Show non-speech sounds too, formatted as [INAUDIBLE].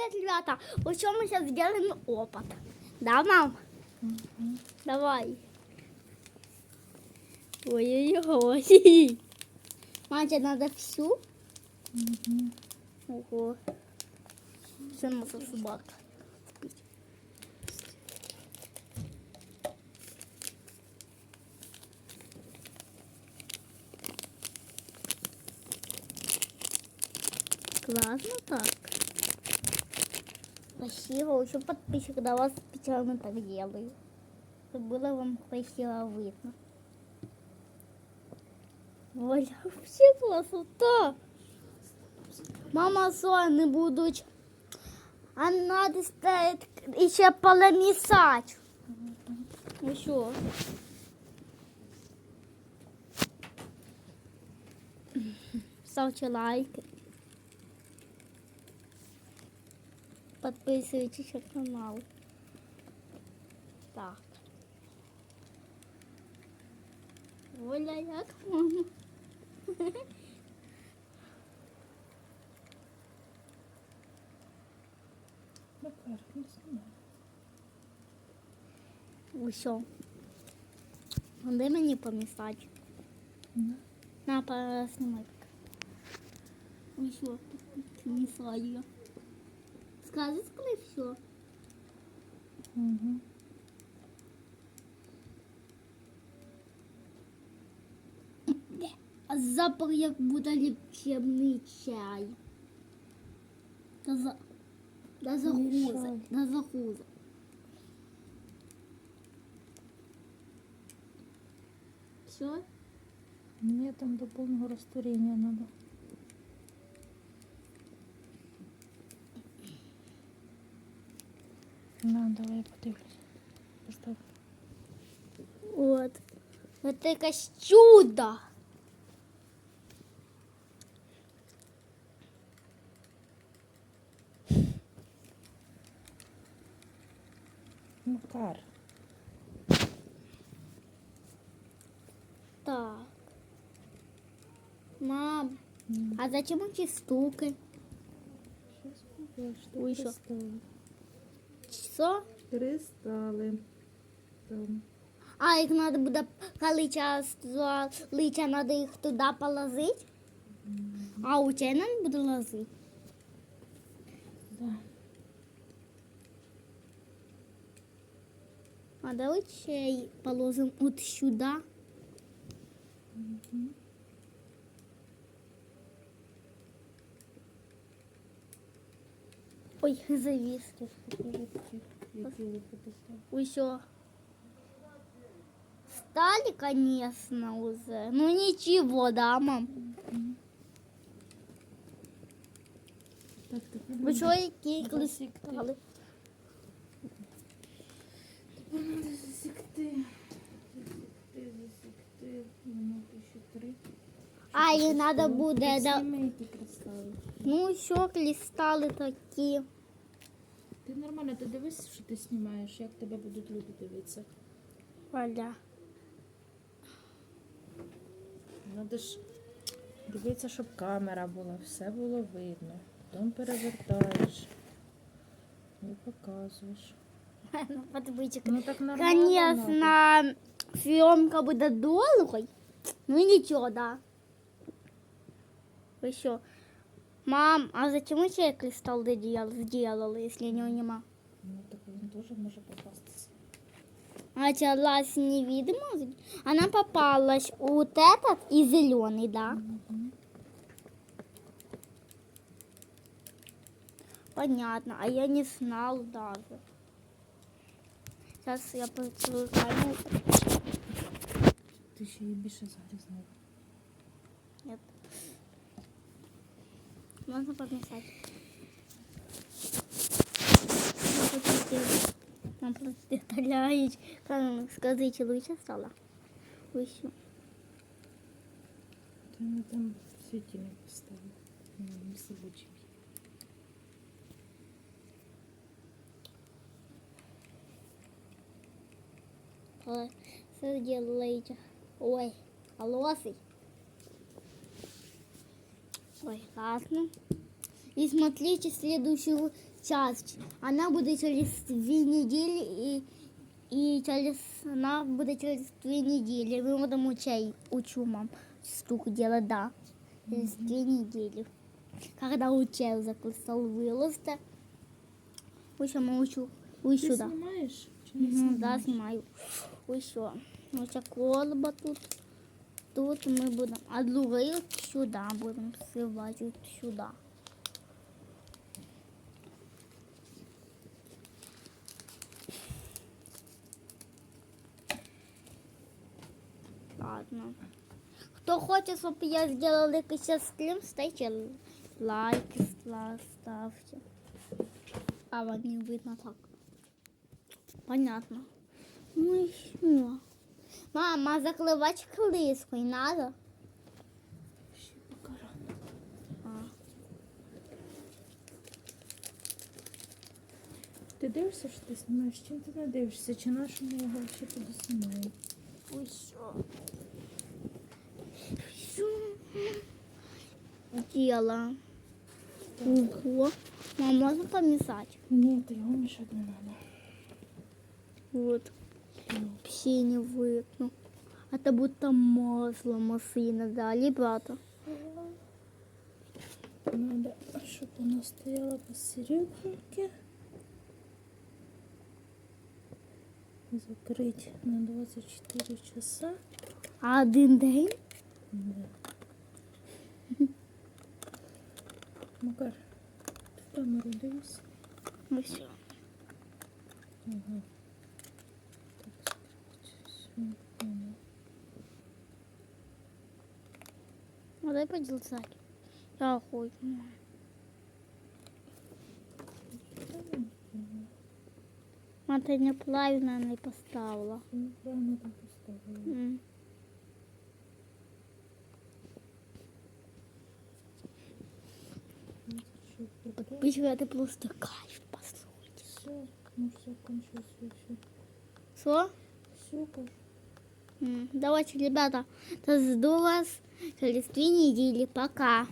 привет, ребята! Вот мы сейчас сделаем опыт. Да, мам? Давай. Ой-ой-ой. Тебе надо всю? Ого. Все собака. спить. Классно так. Красиво. Еще подписчик до вас специально так делаю. Чтобы было вам красиво видно. Ой, вообще красота. Мама сони будуть. А надо стоит еще поломисать. Еще. Ставьте лайки. Подписывайтесь на канал. Так. Оля, як мама. Наверх не знімай. Усьо. Де мені помістати? Ну. На, поснімай. Усьо. Помістаю я. Скажи, коли все. Угу. А запах як буде лічебний чай. Та за... Да загруза. Да загруза. Все? Мне там до повного розтворення надо. На, давай я подивлюсь. Постав. От. Це якесь чудо. Макар. Так. Мам, а зачем эти побачиш, що Ой, що? Що? Кристали. Там. А їх треба буде, коли час лича, треба їх туди положити? А у тебе не буде ложити? Да. А давай ще положимо от сюди. Ой, [LAUGHS] завіски. Які ви подостав? Усё. Стали, конечно, уже. Ну ничего, да, мам? Так, тепер Ви що, які Засікти. стали? Треба засікти. Засікти, засікти. Минути ще три. А, їх треба буде, да. Ну, що кристали такі. Ти нормально, ти дивись, що ти знімаєш, як тебе будуть люди дивитися. Валя. Надо ж дивитися, щоб камера була, все було видно. Потім перевертаєш і показуєш. [LAUGHS] Ну, подивіться. Ну так нормально. Конечно, съемка буде довгою. Ну нічого, да. Ви що? Мам, а зачем ще кристал сделали, сделали, если него нема? Ну так він теж може попастися. А лась невидимо. Она попалась вот этот и зеленый, да? Мгм. Понятно. А я не знал даже. Сейчас я поцелую камеру. Ти ще її більше зарізала. Можно помешать. Нам представляють, скажите, лучше стало? Всё. Ти не там світильник поставив. Ну, не сибучий. Ой, Что делаете? Ой, лосый Ой, классно. И смотрите следующую часть. Она будет через две недели и, и через она будет через две недели. Мы будем учить, учу мам штуку делать, да. Через две недели. Когда учил закусал вылазка. Ось я учу. Ось Ти сюда. знімаєш? Чи не Мгм, знімаєш? да, снимаю. Ось що. Ось ця колба тут. Тут ми будемо. А другий от сюди будемо сивати. От сюди. Ладно. Хто хоче, щоб я зробила якийсь стрім, ставте лайки, ста- ставте. А вам не видно так. Понятно. Ну и что? Мама, закрывать крыской надо? Ще поки рано. А. Ти дивишся, що ти знімаєш? Чим ти не дивишся? Чи нашому його ще туди знімають? Ой, что? Дело. Ого. Мам, можно помесать? Ні, то його мішати не треба. Вот. Вообще не выпну. Это будто масло машина, да, ребята? Надо, щоб вона стояла посерединке. Закрыть на 24 часа. А один день? Да. Макар, в камеру дивись. Ну все. Ага. Ну дай поделать. Я. А ты неправильно не поставила. Правильно там поставила. Пусть это просто кайф, послушайте. Все, ну все, кончилось вообще. Что? Все, кажу. Давайте, ребята, жду вас через две недели. Пока.